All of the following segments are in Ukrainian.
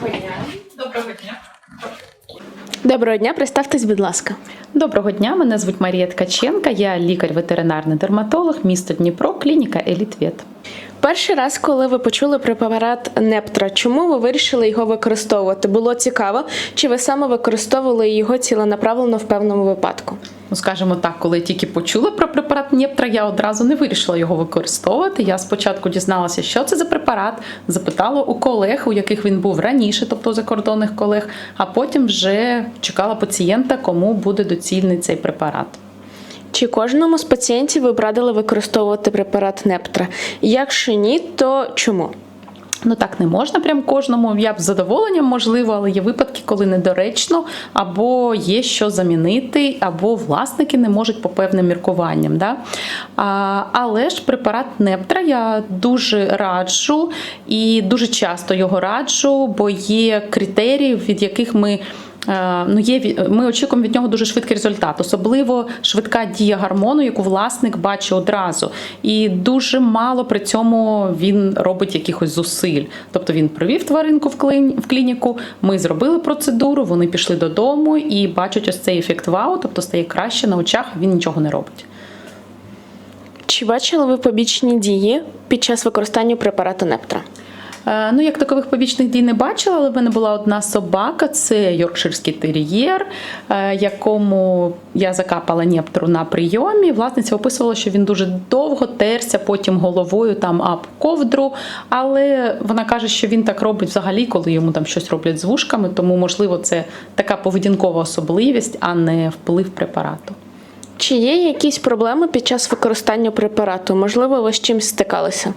Доброго дня. Доброго дня, представтесь, будь ласка. Доброго дня, мене звуть Марія Ткаченка, я лікар-ветеринарний дерматолог, місто Дніпро, клініка Елітвет. Перший раз, коли ви почули про препарат Нептра, чому ви вирішили його використовувати? Було цікаво, чи ви саме використовували його ціленаправлено в певному випадку? Ну, скажімо так, коли я тільки почула про препарат Нєптра, я одразу не вирішила його використовувати. Я спочатку дізналася, що це за препарат, запитала у колег, у яких він був раніше, тобто у закордонних колег, а потім вже чекала пацієнта, кому буде доцільний цей препарат. Чи кожному з пацієнтів ви б радили використовувати препарат Нептра? Якщо ні, то чому? Ну так не можна прям кожному. Я б з задоволенням можливо, але є випадки, коли недоречно, або є що замінити, або власники не можуть по певним міркуванням. Да? А, але ж препарат Нептра я дуже раджу і дуже часто його раджу, бо є критерії, від яких ми. Е, Ну, є ми очікуємо від нього дуже швидкий результат, особливо швидка дія гормону, яку власник бачить одразу. І дуже мало при цьому він робить якихось зусиль. Тобто він привів тваринку в клініку, ми зробили процедуру, вони пішли додому і бачать ось цей ефект вау, тобто стає краще на очах, він нічого не робить. Чи бачили ви побічні дії під час використання препарату Нептра? Е, Ну, як такових побічних дій не бачила, але в мене була одна собака, це йоркширський тер'єр, е, якому я закапала нєптру на прийомі. Власниця описувала, що він дуже довго терся потім головою там об ковдру. Але вона каже, що він так робить взагалі, коли йому там щось роблять з вушками, тому, можливо, це така поведінкова особливість, а не вплив препарату. Чи є якісь проблеми під час використання препарату? Можливо, ви з чимось стикалися?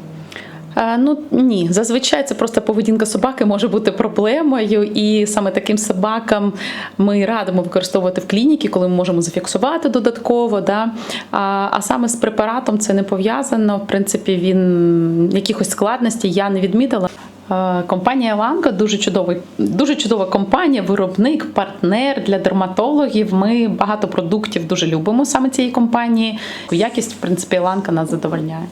Е, Ну ні, зазвичай це просто поведінка собаки може бути проблемою, і саме таким собакам ми радимо використовувати в клініці, коли ми можемо зафіксувати додатково. Да? А, а саме з препаратом це не пов'язано. В принципі, він якихось складностей я не відмітила. Е, Компанія Ланко дуже чудовий, дуже чудова компанія, виробник, партнер для дерматологів. Ми багато продуктів дуже любимо саме цієї компанії. Якість, в принципі, Ланка нас задовольняє.